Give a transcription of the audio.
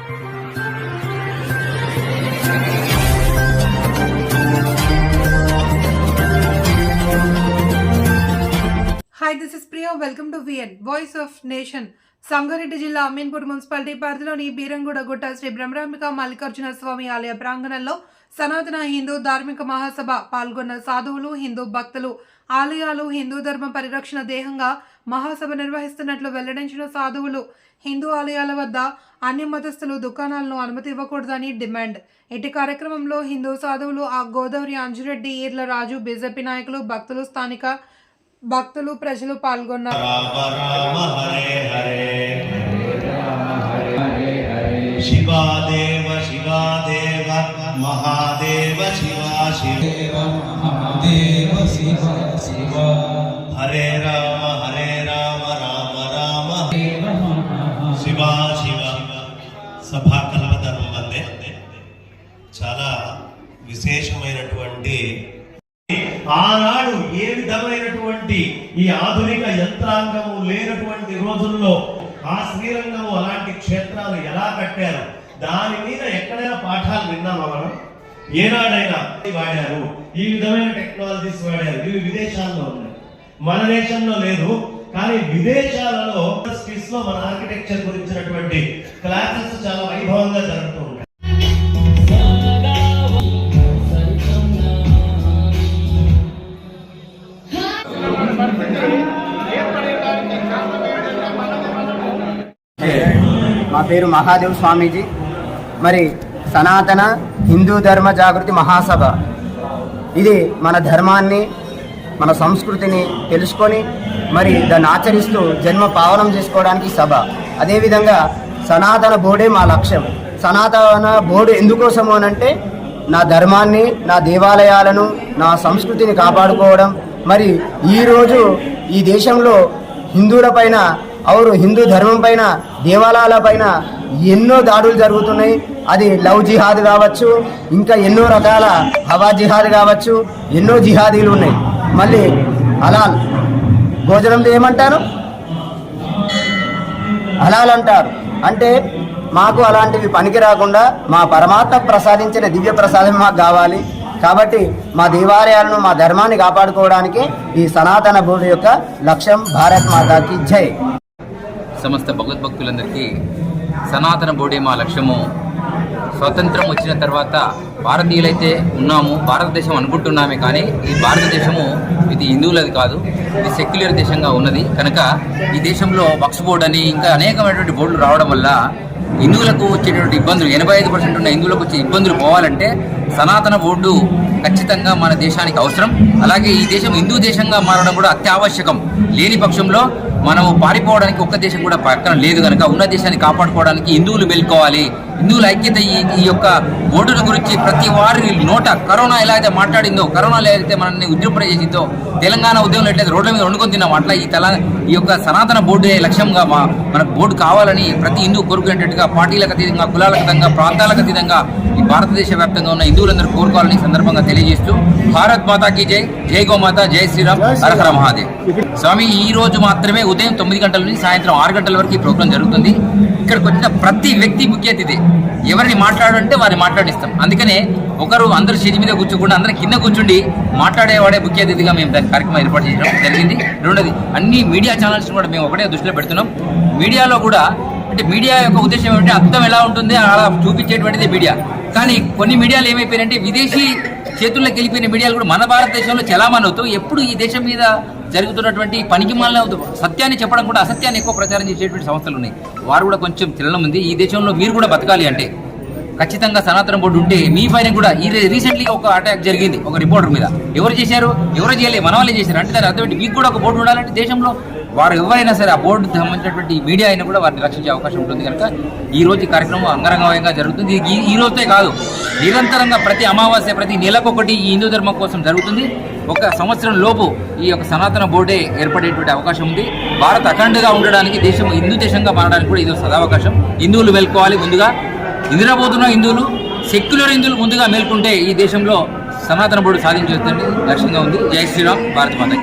Hi, this is Priya. Welcome to VN, Voice of Nation. Sangareddy జిల్లా Ameenpur municipality పరిధిలోని బీరంగూడ గుట్ట శ్రీ బ్రహ్మరాంబిక మల్లికార్జున స్వామి ఆలయ ప్రాంగణంలో సనాతన హిందూ ధార్మిక మహాసభ పాల్గొన్న సాధువులు హిందూ భక్తులు ఆలయాలు హిందూ ధర్మ పరిరక్షణ దేహంగా మహాసభ నిర్వహిస్తున్నట్లు వెల్లడించిన సాధువులు హిందూ ఆలయాల వద్ద అన్ని మతస్థులు దుకాణాలను అనుమతి ఇవ్వకూడదని డిమాండ్. ఇటు కార్యక్రమంలో హిందూ సాధువులు ఆ గోదావరి అంజురెడ్డి ఈర్ల రాజు బీజేపీ నాయకులు భక్తులు స్థానిక భక్తులు ప్రజలు పాల్గొన్నారు. రామ రామ హరే హరే. శివాదేవ శివాదేవ మహాదేవ శివ శివ. దేవ శివ శివ హరే రామ హరే రామ రామ రామ. శివ శివ. సభా కల్పతరం వందే చాలా విశేషమైనటువంటి ఆనాడు ఏ విధమైనటువంటి ఈ ఆధునిక యంత్రాంగము లేనటువంటి రోజుల్లో ఆ శ్రీరంగము అలాంటి క్షేత్రాలు ఎలా కట్టారు? దాని మీద ఎక్కడైనా పాఠాలు విన్నామా మనం? ఏనాడైనా వాడారు. ఈ విధమైన టెక్నాలజీస్ వాడారు. ఇవి విదేశాల్లో ఉన్నాయి. మన దేశంలో లేదు. కానీ విదేశాలలో స్కిల్స్లో మన ఆర్కిటెక్చర్ గురించినటువంటి క్లాసెస్ చాలా వైభవంగా జరుగుతూ నా మా పేరు మహాదేవ్ స్వామీజీ. మరి సనాతన హిందూ ధర్మ జాగృతి మహాసభ. ఇది మన ధర్మాన్ని మన సంస్కృతిని తెలుసుకొని మరి దాన్ని ఆచరిస్తూ జన్మ పావనం చేసుకోవడానికి సభ. అదేవిధంగా సనాతన బోర్డే మా లక్ష్యం. సనాతన బోర్డు ఎందుకోసము అనంటే నా ధర్మాన్ని నా దేవాలయాలను నా సంస్కృతిని కాపాడుకోవడం. మరి ఈరోజు ఈ దేశంలో హిందువుల పైన అవును హిందూ ధర్మం పైన దేవాలయాల పైన ఎన్నో దాడులు జరుగుతున్నాయి. అది లవ్ జిహాద్ కావచ్చు ఇంకా ఎన్నో రకాల హవా జిహాద్ కావచ్చు ఎన్నో జిహాదీలు ఉన్నాయి. మళ్ళీ హలాల్ భోజనంలో ఏమంటారు హలాల్ అంటారు. అంటే మాకు అలాంటివి పనికి రాకుండా మా పరమాత్మ ప్రసాదించిన దివ్య ప్రసాదం మాకు కావాలి. కాబట్టి మా దేవాలయాలను మా ధర్మాన్ని కాపాడుకోవడానికి ఈ సనాతన భూమి యొక్క లక్ష్యం భారత్ మాతాకి జై. సమస్త భగవద్భక్తులందరికీ సనాతన బోడే మా లక్ష్యము. స్వతంత్రం వచ్చిన తర్వాత భారతీయులైతే ఉన్నాము భారతదేశం అనుకుంటున్నామే కానీ ఈ భారతదేశము ఇది హిందువులది కాదు ఇది సెక్యులర్ దేశంగా ఉన్నది. కనుక ఈ దేశంలో వక్స్ బోర్డు అని ఇంకా అనేకమైనటువంటి బోర్డులు రావడం వల్ల హిందువులకు వచ్చేటువంటి ఇబ్బందులు ఎనభై ఐదు పర్సెంట్ ఉన్న హిందువులకు వచ్చే ఇబ్బందులు పోవాలంటే సనాతన బోర్డు ఖచ్చితంగా మన దేశానికి అవసరం. అలాగే ఈ దేశం హిందూ దేశంగా మారడం కూడా అత్యావశ్యకం. లేని పక్షంలో మనము పారిపోవడానికి ఒక్క దేశం కూడా పక్కన లేదు కనుక ఉన్న దేశాన్ని కాపాడుకోవడానికి హిందువులు మేల్కోవాలి. హిందువుల ఐక్యత ఈ ఈ యొక్క బోర్డుల గురించి ప్రతి వారి నోట కరోనా ఎలా అయితే మాట్లాడిందో కరోనా ఎలా అయితే మనల్ని ఉద్యోగపడ చేసిందో తెలంగాణ ఉద్యమంలో ఎట్లయితే రోడ్ల మీద వండుకొని తిన్నాం అట్లా ఈ తెల ఈ యొక్క సనాతన బోర్డు లక్ష్యంగా మా మనకు బోర్డు కావాలని ప్రతి హిందూ కోరుకునేటట్టుగా పార్టీలకు అతీతంగా కులాలకు అతీతంగా ప్రాంతాలకు అతీతంగా భారతదేశ వ్యాప్తంగా ఉన్న హిందువులందరూ కోరుకోవాలని సందర్భంగా తెలియజేస్తూ భారత్ మాతాకి జై జై గోమాత జై శ్రీరామ్ హరహర మహాదేవ్. స్వామి ఈ రోజు మాత్రమే ఉదయం తొమ్మిది గంటల నుంచి సాయంత్రం ఆరు గంటల వరకు ఈ ప్రోగ్రాం జరుగుతుంది. ఇక్కడికి వచ్చిన ప్రతి వ్యక్తి ముఖ్య అతిథి ఎవరిని మాట్లాడంటే వారిని మాట్లాడిస్తాం. అందుకనే ఒకరు అందరు స్టేజ్ మీద కూర్చోకుండా అందరూ కింద కూర్చుండి మాట్లాడేవాడే ముఖ్య అతిథిగా మేము దాని కార్యక్రమం ఏర్పాటు చేయడం జరిగింది. రెండోది అన్ని మీడియా ఛానల్స్ కూడా మేము ఒకటే దృష్టిలో పెడుతున్నాం. మీడియాలో కూడా అంటే మీడియా యొక్క ఉద్దేశం ఏమంటే అర్థం ఎలా ఉంటుంది అలా చూపించేటువంటిది మీడియా. కానీ కొన్ని మీడియాలు ఏమైపోయినాయంటే విదేశీ చేతుల్లోకి వెళ్ళిపోయిన మీడియాలు కూడా మన భారతదేశంలో చలామణి అవుతూ ఎప్పుడు ఈ దేశం మీద జరుగుతున్నటువంటి పనికి సత్యాన్ని చెప్పడం కూడా అసత్యాన్ని ఎక్కువ ప్రచారం చేసేటువంటి సంస్థలు ఉన్నాయి. వారు కూడా కొంచెం తినడం ఉంది. ఈ దేశంలో మీరు కూడా బతకాలి అంటే ఖచ్చితంగా సనాతన బోర్డు ఉంటే మీ పైన కూడా ఈ రీసెంట్లీ ఒక అటాక్ జరిగింది ఒక రిపోర్టర్ మీద. ఎవరు చేశారు? ఎవరు చేయలేదు మన వాళ్ళే చేశారు. అంటే దాని అర్థం మీకు కూడా ఒక బోర్డు ఉండాలంటే దేశంలో వారు ఎవరైనా సరే ఆ బోర్డు సంబంధించినటువంటి మీడియా అయినా కూడా వారిని రక్షించే అవకాశం ఉంటుంది కనుక ఈ రోజు కార్యక్రమం అంగరంగ జరుగుతుంది. ఈ- రోజే కాదు నిరంతరంగా ప్రతి అమావాస్య ప్రతి నెలకొకటి ఈ హిందూ ధర్మం కోసం జరుగుతుంది. ఒక సంవత్సరం లోపు ఈ యొక్క సనాతన బోర్డే ఏర్పడేటువంటి అవకాశం ఉంది. భారత్ అఖండగా ఉండడానికి దేశం హిందూ దేశంగా మారడానికి కూడా ఇది ఒక సదావకాశం. హిందువులు మేల్కోవాలి ముందుగా. నిద్రపోతున్న హిందువులు సెక్యులర్ హిందువులు ముందుగా మేల్కొంటే ఈ దేశంలో సనాతన బోర్డు సాధించేస్తుంది లక్ష్యంగా ఉంది. జై శ్రీరామ్ భారత మాత